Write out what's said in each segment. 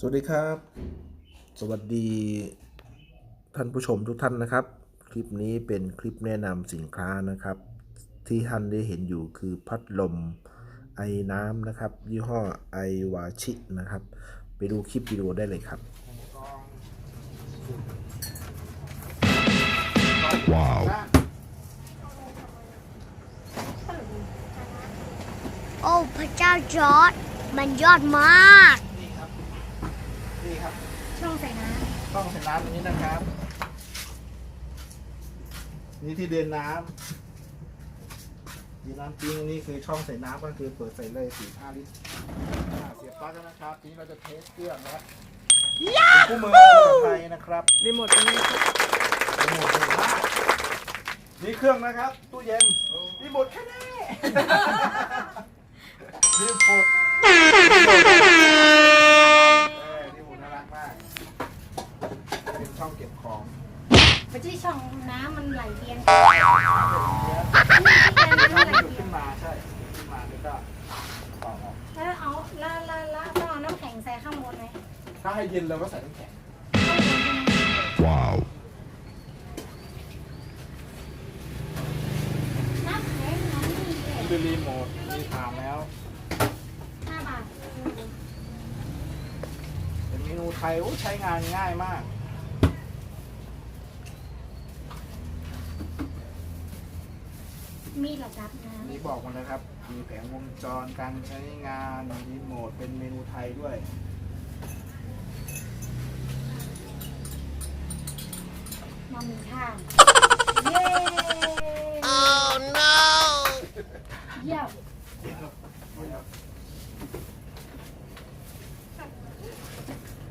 สวัสดีครับ สวัสดีท่านผู้ชมทุกท่านนะครับ คลิปนี้เป็นคลิปแนะนำสินค้านะครับ ที่ท่านได้เห็นอยู่คือพัดลมไอน้ำนะครับ ยี่ห้อไอวาชินะครับ ไปดูคลิปวิดีโอได้เลยครับ Wow. โอ้ พระเจ้าจอร์ดมันยอดมาก นี่ครับนี่ครับ ช่องใส่น้ช่องใส่น้ำตรงนี้นะครับ นี่ที่เดินน้ำดีน้ำจริงนี่คือช่องใส่น้ำก็คือเปิดใส่เลยสี่ห้าลิตรอ่าเสียบปลั๊กแล้วนะครับ ทีนี้เราจะเทสเครื่องนะครับเป็นคู่มือภาษาไทยนะครับรีโมทตรงนี้รีโมทถูกมากนี่เครื่องนะครับ ตู้เย็นรีโมทแค่นี้ำไม่ใช่ช่องน้ำมันไหลเวียนช่องน้ำไหลที่หยุดเวียขึ้นนมาใช่ขึ้นมานี่ก็ต่อออกแล้วเอาแล้วแล้วแล้วต้องเอาน้ำแข็งใส่ข้างบนไหมถ้าให้เย็นเราก็ใส่น้ำแข็ง Wow. น้ำแข็งน้ำนี่เลยคือรีโมทมีถามแล้ว ห้าบาท เป็นเมนูไทยโอ้ใช้งานง่ายมาก มีระดับน้นี่บอกมานะครับ มีแผงวงจรการใช้งานรีโมทเป็นเมนูไทยด้วยำมามีข้างเย้เยี่ยม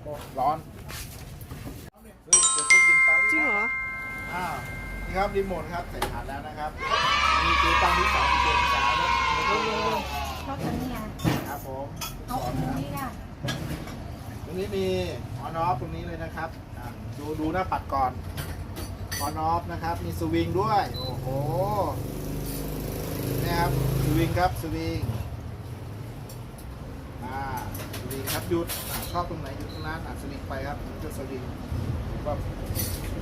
โอ้ร้อน ครับรีโมทครับใส่ฐานแล้วนะครับ มีเจตังที่สองเจตังสามแล้วรถคันนี้อะครับผมเอาตรงนี้ค่ะตรงนี้มีออนอฟตรงนี้เลยนะครับอ่าดูดูหน้าปัดก่อนออนอฟนะครับ มีสวิงด้วย โอ้โหนี่ครับสวิงครับสวิงอ่าสวิงครับหยุดอ่าชอบตรงไหนหยุดตรงนั้นอะสวิงไปครับมันจะสวิง แบบ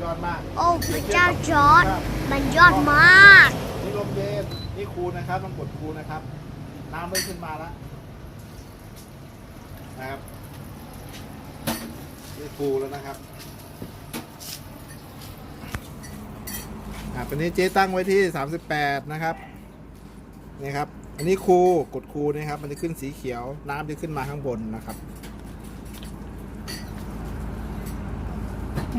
ยอดมาก โอ้พระเจ้าจอร์ดมันยอดมาก นี่ลมเย็นนี่คูลนะครับต้องกดคูลนะครับ น้ำเริ่มขึ้นมาแล้วนะครับนี่คูลแล้วนะครับอ่าตอนนี้เจ๊ตั้งไว้ที่ 38 นะครับนี่ครับ อันนี้คูลกดคูลนะครับ มันจะขึ้นสีเขียว น้ำจะขึ้นมาข้างบนนะครับ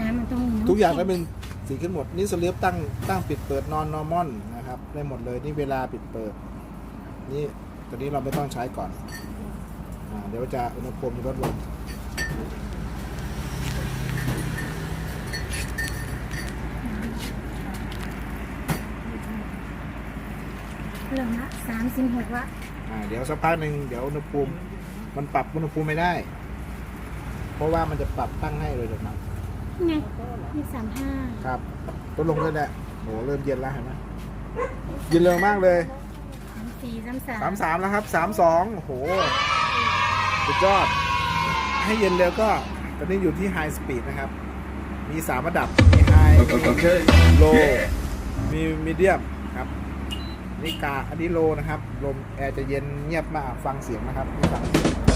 น้ำมันต้องมีน้ำทุกอย่างก็แข็เป็นสีขึ้นหมด นี่สลิปตั้งตั้งปิดเปิดนอนนอร์มอนนะครับได้หมดเลยนี่เวลาปิดเปิด นี่ตัวนี้เราไม่ต้องใช้ก่อนอาเดี๋ยวจะอุณหภูมิลดลงเริ่มละสามสิบหกละอ่าเดี๋ยวสักพักหนึ่งเดี๋ยวอุณหภูมิ มันปรับอุณหภูมิไม่ได้ เพราะว่ามันจะปรับตั้งให้เลยเดี๋ยวนะ ไงยี่สามห้าครับลดลงเลยแหละโหเริ่มเย็นแล้วเห็นไหมเย็นเร็วมากเลยสามสี่สามสามสามสามแล้วครับสามสองโอ้โหสุดยอด ให้เย็นเร็วก็ตอนนี้อยู่ที่ไฮสปีดนะครับ มีสามระดับ มีไฮโลมีมีเดียมครับนี่กาอันนี้โลนะครับ ลมแอร์จะเย็นเงียบมากฟังเสียงนะครับนี่ฟังเสียง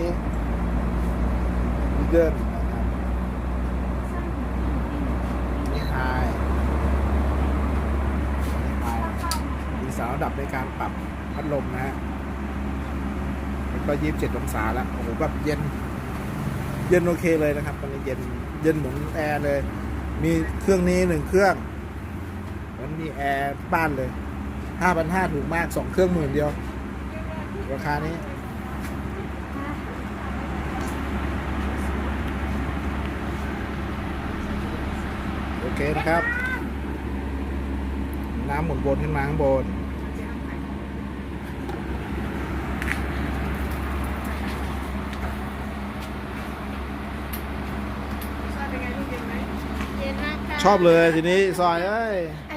นี่มีเดิมนะครับนี่ไฮมีสามระดับในการปรับพัดลมนะฮะมันก็ยี่สิบเจ็ดองศาแล้วโอ้โหแบบเย็น เย็นโอเคเลยนะครับตอนนี้เย็นเย็นเหมือนแอร์เลย มีเครื่องนี้หนึ่งเครื่องมือนมีแอร์บ้านเลยห้าพันห้าถูกมากสองเครื่องหมื่นเดียว ราคานี้ เคนะครับ น้ำหมุนวนขึ้นมาข้างบนชอบเป็นไงลูกเย็นไหมเย็นมากค่ะชอบเลยทีนี้ซอยเอ้ย ไอ